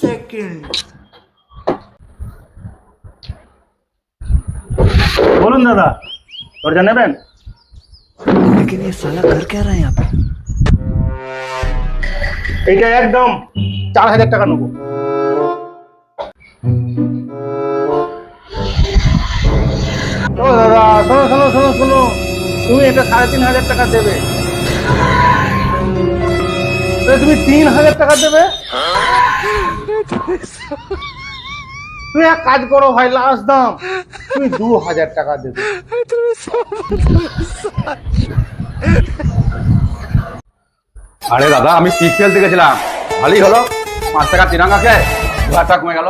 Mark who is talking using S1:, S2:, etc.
S1: Second
S2: বলুন দাদা দরজা নেবেন
S1: लेकिन ये साला कर क्या रहा है यहाँ पे
S2: এইটা একদম চার হাজার টাকা নেবো ও দাদা শোনো শোনো শোনো শোনো তুমি এটা সাড়ে তিন হাজার টাকা দেবে এ, তুমি তিন হাজার টাকা দেবে? তুমি এক কাজ করো ভাই লাস্ট দাম। তুমি দু হাজার টাকা দেবে।
S3: আরে দাদা আমি পিক খেলতে গেছিলাম ভালোই হলো। পাঁচ টাকা তিরাঙ্গা খেয়ে দু হাজার টাকা কমে গেল।